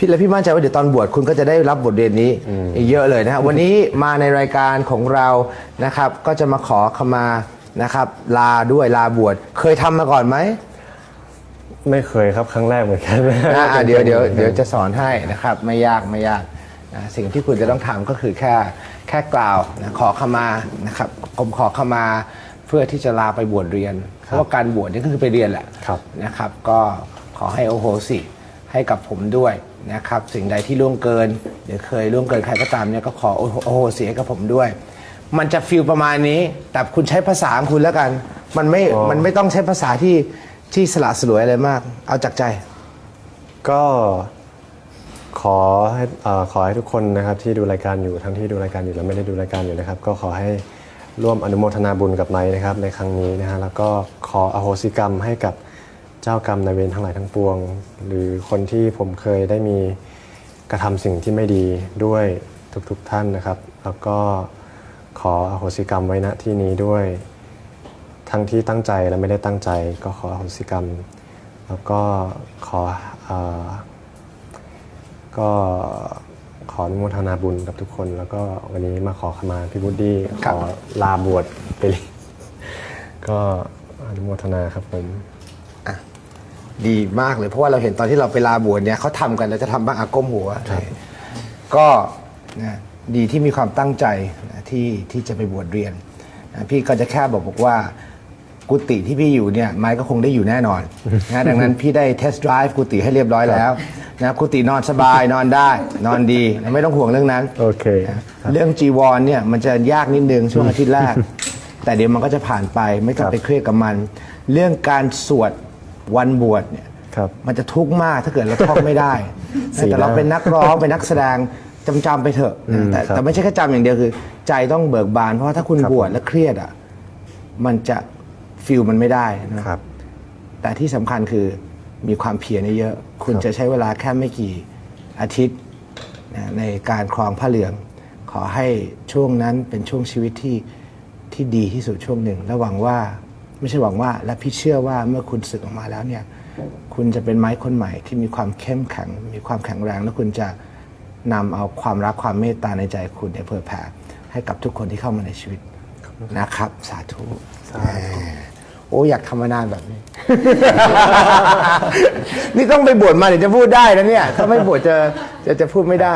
พี่และพี่มั่นใจว่าเดี๋ยวตอนบวชคุณก็จะได้รับบทเรียนนี้อีกเยอะเลยนะฮะวันนี้มาในรายการของเรานะครับ ก็จะมาขอขมานะครับ ลาด้วยลาบวชเคยทำมาก่อนไหมไม่เคยครับครั้งแรกเหมือนกันอะอะเดี๋ยวเดี๋ยวเดี๋ยวจะสอนให้นะครับ ไม่ยากไม่ยากนะสิ่งที่คุณจะต้องทำก็คือแค่แค่กล่าวนะขอขมานะครับผมขอขมาเพื่อที่จะลาไปบวชเรียน เพราะว่าการบวชนี่ก็คือไปเรียนแหละครับนะครับ ก็ขอให้โอโหสิ ให้กับผมด้วยนะครับ สิ่งใดที่ล่วงเกินหรือเคยล่วงเกินใครก็ตามเนี่ยก็ขอโอโหโอโหสิให้กับผมด้วย มันจะฟีลประมาณนี้ แต่คุณใช้ภาษาของคุณแล้วกัน มันไม่อ๋อมันไม่ต้องใช้ภาษาที่ที่สละสลวยอะไรมาก เอาจากใจ ก็ขอให้เอ่อขอให้ทุกคนนะครับที่ดูรายการอยู่ทั้งที่ดูรายการอยู่และไม่ได้ดูรายการอยู่นะครับ ก็ขอให้ร่วมอนุโมทนาบุญกับไนท์นะครับในครั้งนี้นะฮะแล้วก็ขออโหสิกรรมให้กับเจ้ากรรมนายเวรทั้งหลายทั้งปวง หรือคนที่ผมเคยได้มีกระทำสิ่งที่ไม่ดีด้วยทุกๆท่านนะครับ แล้วก็ขออโหสิกรรมไว้ณที่นี้ด้วย ทั้งที่ตั้งใจและไม่ได้ตั้งใจ ก็ขออโหสิกรรม แล้วก็ขอเออก็ขออนุโมทนาบุญกับทุกคน แล้วก็วันนี้มาขอขมาพี่บุดดี้คขรับอลาบวชไปเลยก็อนุโมทนาครับผม ดีมากเลยเพราะว่าเราเห็นตอนที่เราไปลาบวชเนี่ยเขาทำกันแล้วจะทำบ้างอาก้มหัวก็นะดีที่มีความตั้งใจนะที่ที่จะไปบวชเรียนนะพี่ก็จะแค่บอกบอกว่ากุฏิที่พี่อยู่เนี่ยไม้ก็คงได้อยู่แน่นอนนะดังนั้นพี่ได้เทสต์ไดรฟ์กุฏิให้เรียบร้อยแล้วนะกุฏินอนสบายนอนได้ นอนดีไม่ต้องห่วงเรื่องนั้น โอเค เรื่องจีวรเนี่ยมันจะยากนิดนึงช่วงอาทิตย์แรก แต่เดี๋ยวมันก็จะผ่านไปไม่ต้องครับไปเครียดกับมัน เรื่องการสวด วันบวชเนี่ยครับมันจะทุกข์มากถ้าเกิดเราท่องไม่ได้สี่แต่เราหน้าเป็นนักร้องเป็นนักแสดงจำจำๆไปเถอะอืมแต่ครับแต่ไม่ใช่แค่จำอย่างเดียวคือ ใจต้องเบิกบานเพราะว่าถ้าคุณครับบวชแล้วเครียดอะมันจะฟิลมันไม่ได้นะครับ แต่ที่สำคัญคือมีความเพียรเยอะ คุณครับจะใช้เวลาแค่ไม่กี่อาทิตย์นะในการครองผ้าเหลือง ขอให้ช่วงนั้นเป็นช่วงชีวิตที่ที่ดีที่สุดช่วงหนึ่ง และหวังว่า ไม่ใช่หวังว่า และพี่เชื่อว่าเมื่อคุณสึกออกมาแล้วเนี่ย คุณจะเป็นไม้คนใหม่ที่มีความเข้มแข็ง มีความแข็งแรง และคุณจะนำเอาความรักความเมตตาในใจคุณเนี่ยเผยแผ่ให้กับทุกคนที่เข้ามาในชีวิตนะครับ สาธุสาธุโอ้อยากทำมานานแบบนี้ นี่ต้องไปบวชมาเดี๋ยวจะพูดได้นะเนี่ย ถ้าไม่บวชจะจะจะพูดไม่ได้